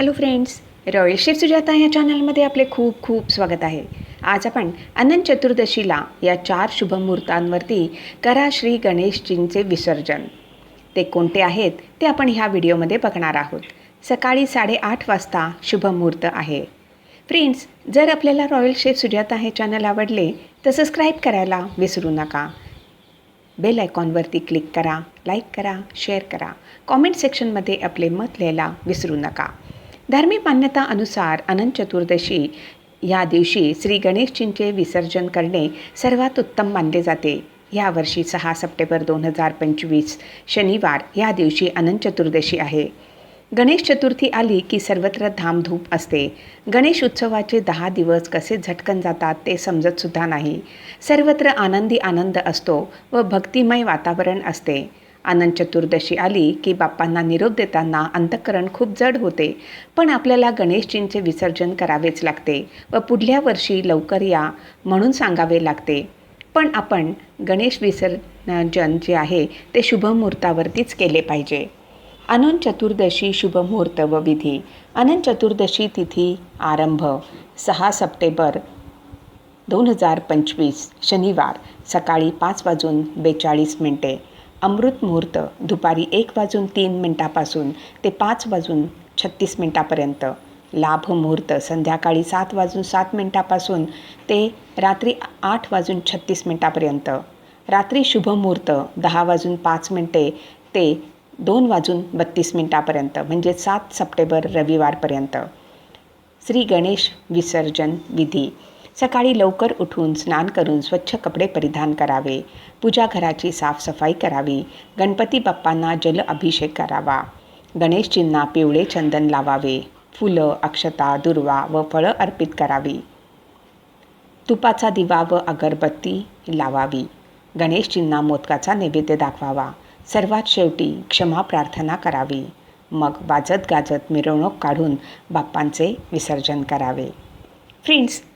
Hello friends royal chef Sujata या चॅनलमध्ये आपले खूप खूप स्वागत आहे. आज आपण अनंत चतुर्दशीला या चार शुभमुहूर्तांवरती करा श्री गणेशजींचे विसर्जन. ते कोणते आहेत ते आपण ह्या व्हिडिओमध्ये बघणार आहोत. सकाळी साडेआठ वाजता शुभमुहूर्त आहे. फ्रेंड्स जर आपल्याला रॉयल शेफ सुजाता हे चॅनल आवडले तर सबस्क्राईब करायला विसरू नका. बेल आयकॉनवरती क्लिक करा लाईक करा शेअर करा. कॉमेंट सेक्शनमध्ये आपले मत लिहायला विसरू नका. धार्मिक मान्यता अनुसार अनंत चतुर्दशी या दिवशी श्री गणेशजींचे विसर्जन करणे सर्वात उत्तम मानले जाते. यावर्षी सहा सप्टेंबर दोन हजार पंचवीस शनिवार या दिवशी अनंत चतुर्दशी आहे. गणेश चतुर्थी आली की सर्वत्र धामधूप असते. गणेश उत्सवाचे दहा दिवस कसे झटकन जातात ते समजतसुद्धा नाही. सर्वत्र आनंदी आनंद असतो व भक्तिमय वातावरण असते. आनंद चतुर्दशी आली की बाप्पांना निरोप देताना अंतःकरण खूप जड होते पण आपल्याला गणेशजींचे विसर्जन करावेच लागते व पुढल्या वर्षी लवकर या म्हणून सांगावे लागते. पण आपण गणेश विसर्जन जे आहे ते शुभमुहूर्तावरतीच केले पाहिजे. अनंत चतुर्दशी शुभमुहूर्त व विधी. अनंत चतुर्दशी तिथी आरंभ. सहा सप्टेंबर दोन हजार पंचवीस शनिवार सकाळी पाच वाजून बेचाळीस मिनटे. अमृत मुहूर्त दुपारी एक वाजून तीन मिनटापासून ते पाच वाजून छत्तीस मिनटापर्यंत. लाभ मुहूर्त संध्याकाळी सात वाजून सात मिनटापासून ते रात्री आठ वाजून छत्तीस मिनटापर्यंत. रात्री शुभ मुहूर्त दहा वाजून पाच मिनटे ते दोन वाजून बत्तीस मिनटापर्यंत म्हणजे सात सप्टेंबर रविवारपर्यंत. श्री गणेश विसर्जन विधी. सकाळी लवकर उठून स्नान करून स्वच्छ कपडे परिधान करावे. पूजा घराची साफसफाई करावी. गणपती बाप्पांना जल अभिषेक करावा. गणेशजींना पिवळे चंदन लावावे. फुलं अक्षता दुर्वा व फळं अर्पित करावी. तुपाचा दिवा व अगरबत्ती लावावी. गणेशजींना मोदकाचा नैवेद्य दाखवावा. सर्वात शेवटी क्षमा प्रार्थना करावी. मग वाजत गाजत मिरवणूक काढून बाप्पांचे विसर्जन करावे. फ्रेंड्स